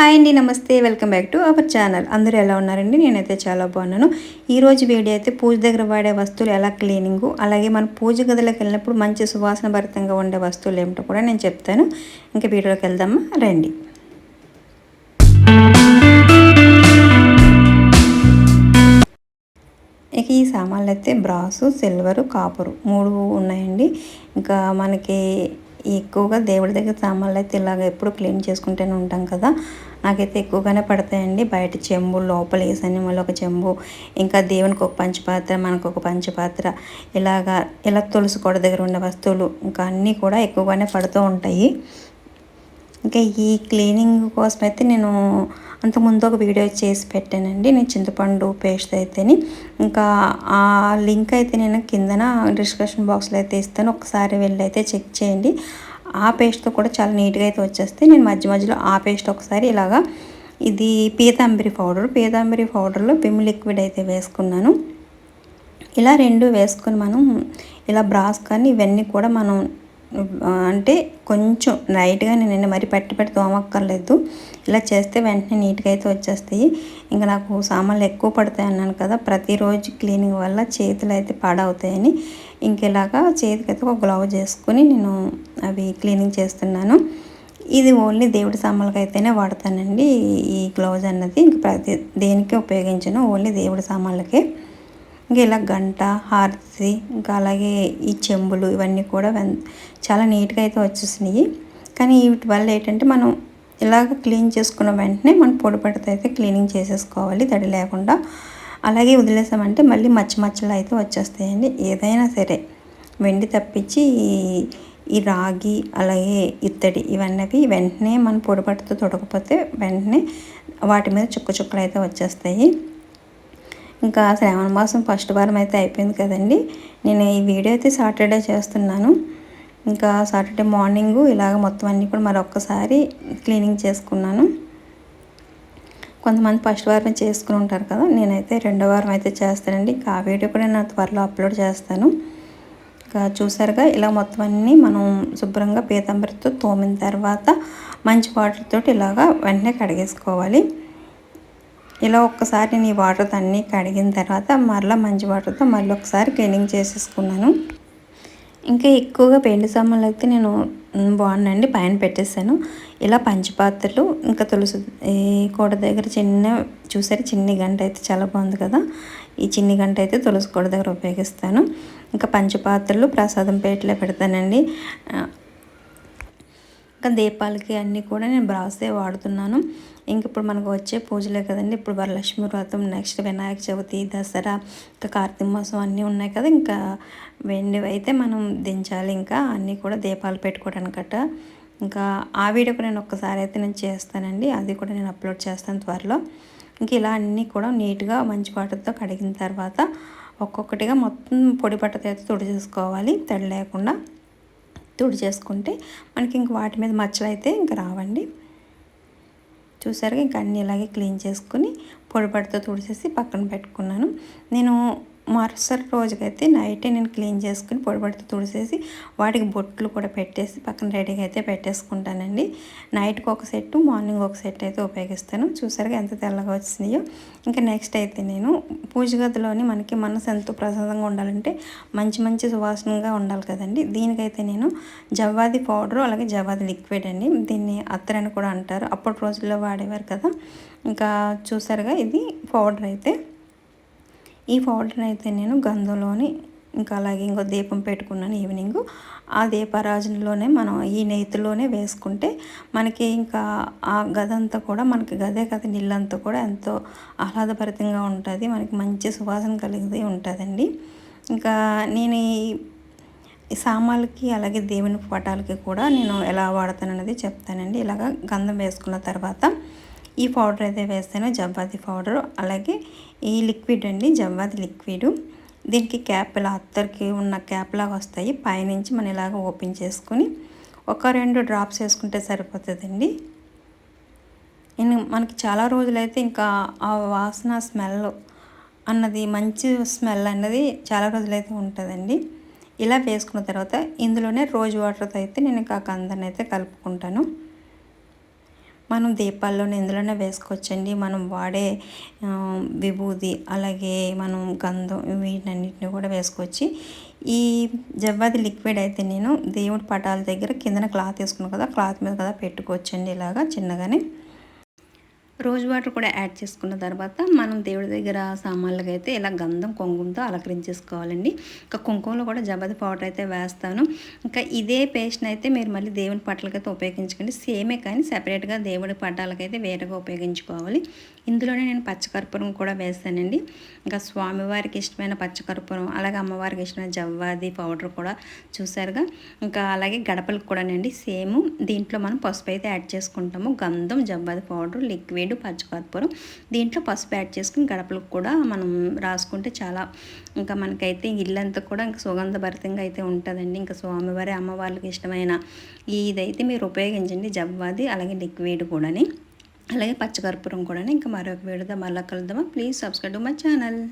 Hi అండి నమస్తే. Welcome back to our channel. అందరూ ఎలా ఉన్నారండి? నేనైతే చాలా బాగున్నాను. ఈరోజు వీడియో అయితే పూజ దగ్గర వాడే వస్తువులు ఎలా క్లీనింగు అలాగే మన పూజ గదిలోకి వెళ్ళినప్పుడు మంచి సువాసన భరితంగా ఉండే వస్తువులు ఏమిటో కూడా నేను చెప్తాను. ఇంకా వీడియోకి వెళ్దామా? రండి. ఇక ఈ సామాన్లు అయితే బ్రాసు సిల్వరు కాపరు మూడు ఉన్నాయండి. ఇంకా మనకి ఎక్కువగా దేవుడి దగ్గర సామాన్లు అయితే ఇలాగ ఎప్పుడు క్లీన్ చేసుకుంటూనే ఉంటాం కదా. నాకైతే ఎక్కువగానే పడతాయండి. బయట చెంబు లోపల ఏ మళ్ళీ ఒక చెంబు ఇంకా దేవునికి ఒక పంచపాత్ర మనకు ఒక పంచపాత్ర ఇలాగా ఇలా తులసి కొడ దగ్గర ఉన్న వస్తువులు ఇంకా అన్నీ కూడా ఎక్కువగానే పడుతూ ఉంటాయి. ఇంకా ఈ క్లీనింగ్ కోసం అయితే నేను అంతకుముందు ఒక వీడియో చేసి పెట్టానండి. నేను చింతపండు పేస్ట్ అయితేని. ఇంకా ఆ లింక్ అయితే నేను కిందన డిస్క్రిప్షన్ బాక్స్లో అయితే ఇస్తాను. ఒకసారి వెళ్ళి అయితే చెక్ చేయండి. ఆ పేస్ట్తో కూడా చాలా నీట్గా అయితే వచ్చేస్తే నేను మధ్య మధ్యలో ఆ పేస్ట్ ఒకసారి ఇలాగా ఇది పీతాంబరి పౌడర్. పీతాంబరి పౌడర్లో విమ్ లిక్విడ్ అయితే వేసుకున్నాను. ఇలా రెండు వేసుకొని మనం ఇలా బ్రాస్ కానీ ఇవన్నీ కూడా మనం అంటే కొంచెం లైట్గా నేను మరి పట్టి పెట్టి తోమక్కర్లేదు. ఇలా చేస్తే వెంటనే నీట్గా అయితే వచ్చేస్తాయి. ఇంకా నాకు సామాన్లు ఎక్కువ పడతాయి అన్నాను కదా ప్రతిరోజు క్లీనింగ్ వల్ల చేతులు అయితే పాడవుతాయని. ఇంకెలాగా చేతికైతే ఒక గ్లౌజ్ చేసుకుని నేను అవి క్లీనింగ్ చేస్తున్నాను. ఇది ఓన్లీ దేవుడి సామాన్లకి అయితేనే వాడతానండి ఈ గ్లౌజ్ అన్నది. ఇంక ప్రతి దేనికి ఉపయోగించను ఓన్లీ దేవుడి సామాన్లకే. ఇంకా ఇలా గంట హారతి ఇంకా అలాగే ఈ చెంబులు ఇవన్నీ కూడా చాలా నీట్గా అయితే వచ్చేసినాయి. కానీ వీటి వల్ల ఏంటంటే మనం ఇలాగ క్లీన్ చేసుకున్న వెంటనే మనం పొడి పడితే అయితే క్లీనింగ్ చేసేసుకోవాలి తడి లేకుండా. అలాగే వదిలేసామంటే మళ్ళీ మచ్చ మచ్చలు అయితే వచ్చేస్తాయండి. ఏదైనా సరే వెండి తప్పించి ఈ రాగి అలాగే ఇత్తడి ఇవన్నీ వెంటనే మనం పొడిపట్టుతో తొడకపోతే వెంటనే వాటి మీద చుక్క చుక్కలు అయితే వచ్చేస్తాయి. ఇంకా శ్రావణ మాసం ఫస్ట్ వారం అయితే అయిపోయింది కదండి. నేను ఈ వీడియో అయితే సాటర్డే చేస్తున్నాను. ఇంకా సాటర్డే మార్నింగ్ ఇలాగ మొత్తం అన్నీ కూడా మరొక్కసారి క్లీనింగ్ చేసుకున్నాను. కొంతమంది ఫస్ట్ వారం చేసుకుని ఉంటారు కదా నేనైతే రెండో వారం అయితే చేస్తానండి. ఇంకా ఆ వీడియో కూడా నేను త్వరలో అప్లోడ్ చేస్తాను. ఇంకా చూసారుగా ఇలా మొత్తం అన్నీ మనం శుభ్రంగా పీతాంబరితో తోమిన తర్వాత మంచి వాటర్తో ఇలాగా వెంటనే కడిగేసుకోవాలి. ఇలా ఒక్కసారి నేను ఈ వాటర్తో అన్నీ కడిగిన తర్వాత మరలా మంచి వాటర్తో మళ్ళీ ఒకసారి క్లీనింగ్ చేసేసుకున్నాను. ఇంకా ఎక్కువగా పెండి సామాన్లు అయితే నేను బాగుండండి పైన పెట్టేశాను. ఇలా పంచపాత్రలు ఇంకా తులసి కోడ దగ్గర చిన్న చూసారు చిన్ని గంట అయితే చాలా బాగుంది కదా? ఈ చిన్ని గంట అయితే తులసి కూడ దగ్గర ఉపయోగిస్తాను. ఇంకా పంచపాత్రలు ప్రసాదం పేటలో పెడతానండి. ఇంకా దీపాలకి అన్నీ కూడా నేను బ్రాసే వాడుతున్నాను. ఇంక ఇప్పుడు మనకు వచ్చే పూజలే కదండి. ఇప్పుడు వరలక్ష్మి వ్రతం నెక్స్ట్ వినాయక చవితి దసరా ఇంకా కార్తీక మాసం అన్నీ ఉన్నాయి కదా. ఇంకా వెండి అయితే మనం దించాలి. ఇంకా అన్నీ కూడా దీపాలు పెట్టుకోవడానికట. ఇంకా ఆ వీడియో కూడా నేను ఒక్కసారి అయితే నేను చేస్తానండి. అది కూడా నేను అప్లోడ్ చేస్తాను త్వరలో. ఇంక ఇలా అన్నీ కూడా నీట్గా మంచి వాటర్తో కడిగిన తర్వాత ఒక్కొక్కటిగా మొత్తం పొడి బట్టతో అయితే తుడిచేసుకోవాలి. తడి లేకుండా. తుడి చేసుకుంటే మనకి ఇంక వాటి మీద మచ్చలు అయితే ఇంకా రావండి. చూసారుగా ఇంకా అన్నీ ఇలాగే క్లీన్ చేసుకుని పొడిపడితో తుడిచేసి పక్కన పెట్టుకున్నాను. నేను మరుసటి రోజుకైతే నైటే నేను క్లీన్ చేసుకుని పొడిపడితో తుడిసేసి వాటికి బొట్లు కూడా పెట్టేసి పక్కన రెడీగా అయితే పెట్టేసుకుంటానండి. నైట్కి ఒక సెట్ మార్నింగ్ ఒక సెట్ అయితే ఉపయోగిస్తాను. చూసారుగా ఎంత తెల్లగా వచ్చినాయో. ఇంకా నెక్స్ట్ అయితే నేను పూజ గదిలోని మనకి మనసు ఎంతో ప్రశాంతంగా ఉండాలంటే మంచి మంచి సువాసనగా ఉండాలి కదండి. దీనికైతే నేను జవ్వాది పౌడరు అలాగే జవాది లిక్విడ్ అండి. దీన్ని అత్తరని కూడా అంటారు. అప్పటి రోజుల్లో వాడేవారు కదా. ఇంకా చూసారుగా ఇది పౌడర్ అయితే. ఈ పౌడర్ అయితే నేను గంధంలోని ఇంకా అలాగే ఇంకో దీపం పెట్టుకున్నాను ఈవినింగ్. ఆ దీపారాజనలోనే మనం ఈ నెయ్యిలోనే వేసుకుంటే మనకి ఇంకా ఆ గదంతా కూడా మనకి గదే గది నీళ్ళంతా కూడా ఎంతో ఆహ్లాదభరితంగా ఉంటుంది. మనకి మంచి సువాసన కలిగి ఉంటుందండి. ఇంకా నేను ఈ సామాన్లకి అలాగే దేవుని పటాలకి కూడా నేను ఎలా వాడతాననేది చెప్తానండి. ఇలాగ గంధం వేసుకున్న తర్వాత ఈ పౌడర్ అయితే వేస్తాను జవ్వాది పౌడర్. అలాగే ఈ లిక్విడ్ అండి జవ్వాది లిక్విడ్. దీనికి క్యాప్ ఇలా అత్తరికి ఉన్న క్యాప్ లాగా వస్తాయి. పైనుంచి మనం ఇలాగ ఓపెన్ చేసుకుని ఒక రెండు డ్రాప్స్ వేసుకుంటే సరిపోతుందండి. మనకి చాలా రోజులైతే ఇంకా ఆ వాసన స్మెల్ అన్నది మంచి స్మెల్ అన్నది చాలా రోజులైతే ఉంటుందండి. ఇలా వేసుకున్న తర్వాత ఇందులోనే రోజు వాటర్తో అయితే నేను ఇంకా కందని అయితే కలుపుకుంటాను. మనం దీపాల్లోనే ఇందులోనే వేసుకోవచ్చండి? మనం వాడే విభూది అలాగే మనం గంధం వీటన్నిటిని కూడా వేసుకోవచ్చు. ఈ జవ్వాది లిక్విడ్ అయితే నేను దేవుడి పటాల దగ్గర కిందన క్లాత్ వేసుకున్నాను కదా క్లాత్ మీద కదా పెట్టుకోవచ్చండి ఇలాగా చిన్నగానే. రోజ్ వాటర్ కూడా యాడ్ చేసుకున్న తర్వాత మనం దేవుడి దగ్గర సామాన్లకు అయితే ఇలా గంధం కుంకుమతో అలంకరించేసుకోవాలండి. ఇంకా కుంకుమలో కూడా జబది పౌడర్ అయితే వేస్తాను. ఇంకా ఇదే పేస్ట్ని అయితే మీరు మళ్ళీ దేవుడి పట్లకైతే ఉపయోగించుకోండి. సేమే కానీ సెపరేట్గా దేవుడి పట్టాలకైతే వేరేగా ఉపయోగించుకోవాలి. ఇందులోనే నేను పచ్చకర్పూరం కూడా వేస్తానండి ఇంకా స్వామివారికి ఇష్టమైన పచ్చకర్పూరం అలాగే అమ్మవారికి ఇష్టమైన జవ్వాది పౌడర్ కూడా చూసారుగా. ఇంకా అలాగే గడపలకు కూడానండి సేమ్. దీంట్లో మనం పసుపు అయితే యాడ్ చేసుకుంటాము. గంధం జవ్వాది పౌడర్ లిక్విడ్ పచ్చకర్పూరం దీంట్లో పసుపు యాడ్ చేసుకుని గడపలకు కూడా మనం రాసుకుంటే చాలా ఇంకా మనకైతే ఇల్లంతా కూడా ఇంకా సుగంధభరితంగా అయితే ఉంటుందండి. ఇంకా స్వామివారి అమ్మవారికి ఇష్టమైన ఇదైతే మీరు ఉపయోగించండి. జవ్వాది అలాగే లిక్విడ్ కూడాని. అలాగే పచ్చకర్పూరం కూడా ఇంకా మరొక వీడితో మళ్ళీ కలుద్దామా? Please subscribe to my channel.